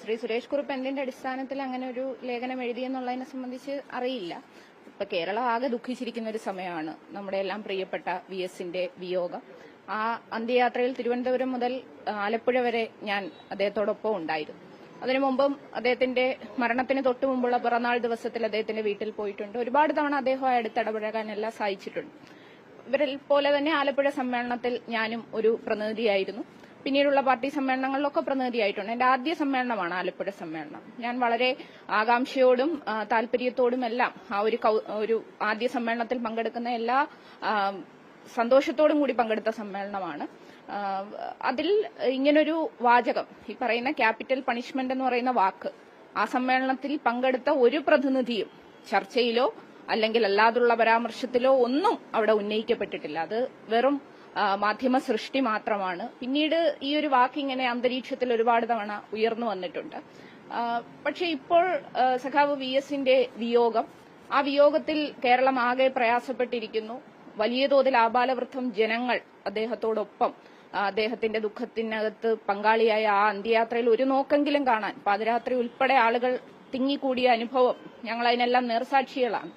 ശ്രീ സുരേഷ് കുറുപ്പ് എന്തിന്റെ അടിസ്ഥാനത്തിൽ അങ്ങനെ ഒരു ലേഖനം എഴുതിയെന്നുള്ളതിനെ സംബന്ധിച്ച് അറിയില്ല. ഇപ്പൊ കേരളം ആകെ ദുഃഖിച്ചിരിക്കുന്ന ഒരു സമയമാണ് നമ്മുടെ എല്ലാം പ്രിയപ്പെട്ട വി എസിന്റെ വിയോഗം. ആ അന്ത്യയാത്രയിൽ തിരുവനന്തപുരം മുതൽ ആലപ്പുഴ വരെ ഞാൻ അദ്ദേഹത്തോടൊപ്പം ഉണ്ടായിരുന്നു. അതിനു മുമ്പും അദ്ദേഹത്തിന്റെ മരണത്തിന് തൊട്ടു മുമ്പുള്ള പിറന്നാൾ ദിവസത്തിൽ അദ്ദേഹത്തിന്റെ വീട്ടിൽ പോയിട്ടുണ്ട്. ഒരുപാട് തവണ അദ്ദേഹവുമായി അടുത്തിടപഴകാൻ എല്ലാം സഹായിച്ചിട്ടുണ്ട് ഇവരിൽ പോലെ തന്നെ ആലപ്പുഴ സമ്മേളനത്തിൽ ഞാനും ഒരു പ്രതിനിധിയായിരുന്നു. പിന്നീടുള്ള പാർട്ടി സമ്മേളനങ്ങളിലൊക്കെ പ്രതിനിധിയായിട്ടുണ്ട്. എന്റെ ആദ്യ സമ്മേളനമാണ് ആലപ്പുഴ സമ്മേളനം. ഞാൻ വളരെ ആകാംക്ഷയോടും താല്പര്യത്തോടുമെല്ലാം ആ ഒരു ഒരു ആദ്യ സമ്മേളനത്തിൽ പങ്കെടുക്കുന്ന എല്ലാ സന്തോഷത്തോടും കൂടി പങ്കെടുത്ത സമ്മേളനമാണ്. അതിൽ ഇങ്ങനൊരു വാചകം ഈ പറയുന്ന ക്യാപിറ്റൽ പണിഷ്മെന്റ് എന്ന് പറയുന്ന വാക്ക് ആ സമ്മേളനത്തിൽ പങ്കെടുത്ത ഒരു പ്രതിനിധിയും ചർച്ചയിലോ അല്ലെങ്കിൽ അല്ലാതുള്ള പരാമർശത്തിലോ ഒന്നും അവിടെ ഉന്നയിക്കപ്പെട്ടിട്ടില്ല. അത് വെറും മാധ്യമ സൃഷ്ടി മാത്രമാണ്. പിന്നീട് ഈ ഒരു വാക്ക് ഇങ്ങനെ അന്തരീക്ഷത്തിൽ ഒരുപാട് തവണ ഉയർന്നു വന്നിട്ടുണ്ട്. പക്ഷേ ഇപ്പോൾ സഖാവ് വി എസിന്റെ വിയോഗം ആ വിയോഗത്തിൽ കേരളം ആകെ പ്രയാസപ്പെട്ടിരിക്കുന്നു. വലിയ തോതിൽ ആബാലവൃദ്ധം ജനങ്ങൾ അദ്ദേഹത്തോടൊപ്പം അദ്ദേഹത്തിന്റെ ദുഃഖത്തിനകത്ത് പങ്കാളിയായ ആ അന്ത്യയാത്രയിൽ ഒരു നോക്കെങ്കിലും കാണാൻ പാതിരാത്രി ഉൾപ്പെടെ ആളുകൾ തിങ്ങിക്കൂടിയ അനുഭവം ഞങ്ങൾ അതിനെല്ലാം നേർസാക്ഷികളാണ്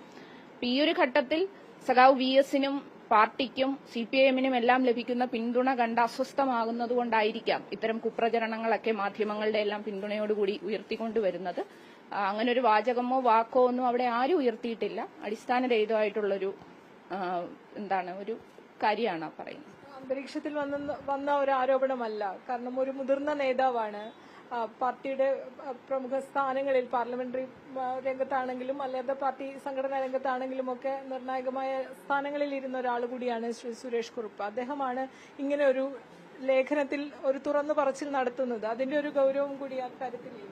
ഈ ഒരു ഘട്ടത്തിൽ സഖാവ് വി എസിനും പാർട്ടിക്കും സി പി ഐ എമ്മിനും എല്ലാം ലഭിക്കുന്ന പിന്തുണ കണ്ട് അസ്വസ്ഥമാകുന്നതുകൊണ്ടായിരിക്കാം ഇത്തരം കുപ്രചരണങ്ങളൊക്കെ മാധ്യമങ്ങളുടെ എല്ലാം പിന്തുണയോടുകൂടി ഉയർത്തിക്കൊണ്ടുവരുന്നത്. അങ്ങനെ ഒരു വാചകമോ വാക്കോ ഒന്നും അവിടെ ആരും ഉയർത്തിയിട്ടില്ല. അടിസ്ഥാനരഹിതമായിട്ടുള്ളൊരു എന്താണ് ഒരു കാര്യമാണ് പറയുന്നത്. അന്തരീക്ഷത്തിൽ വന്ന ഒരു ആരോപണമല്ല. കാരണം ഒരു മുതിർന്ന നേതാവാണ് പാർട്ടിയുടെ പ്രമുഖ സ്ഥാനങ്ങളിൽ പാർലമെന്ററി രംഗത്താണെങ്കിലും അല്ലാതെ പാർട്ടി സംഘടനാ രംഗത്താണെങ്കിലും ഒക്കെ നിർണായകമായ സ്ഥാനങ്ങളിൽ ഇരുന്ന ഒരാൾ കൂടിയാണ് ശ്രീ സുരേഷ് കുറുപ്പ്. അദ്ദേഹമാണ് ഇങ്ങനെ ഒരു ലേഖനത്തിൽ ഒരു തുറന്നു പറച്ചിൽ നടത്തുന്നത്. അതിന്റെ ഒരു ഗൗരവം കൂടി ആ കാര്യത്തിലില്ല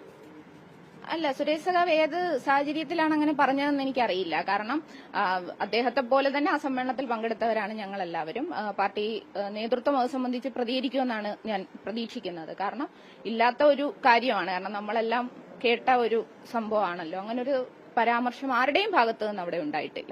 അല്ല സുരേഷ് സഖാവ് ഏത് സാഹചര്യത്തിലാണ് അങ്ങനെ പറഞ്ഞതെന്ന് എനിക്കറിയില്ല. കാരണം അദ്ദേഹത്തെ പോലെ തന്നെ ആ സമ്മേളനത്തിൽ പങ്കെടുത്തവരാണ് ഞങ്ങൾ എല്ലാവരും പാർട്ടി നേതൃത്വം അത് സംബന്ധിച്ച് പ്രതികരിക്കുമെന്നാണ് ഞാൻ പ്രതീക്ഷിക്കുന്നത്. കാരണം ഇല്ലാത്ത ഒരു കാര്യമാണ്. കാരണം നമ്മളെല്ലാം കേട്ട ഒരു സംഭവമാണല്ലോ. അങ്ങനൊരു പരാമർശം ആരുടെയും ഭാഗത്തു നിന്ന് അവിടെ ഉണ്ടായിട്ടില്ല.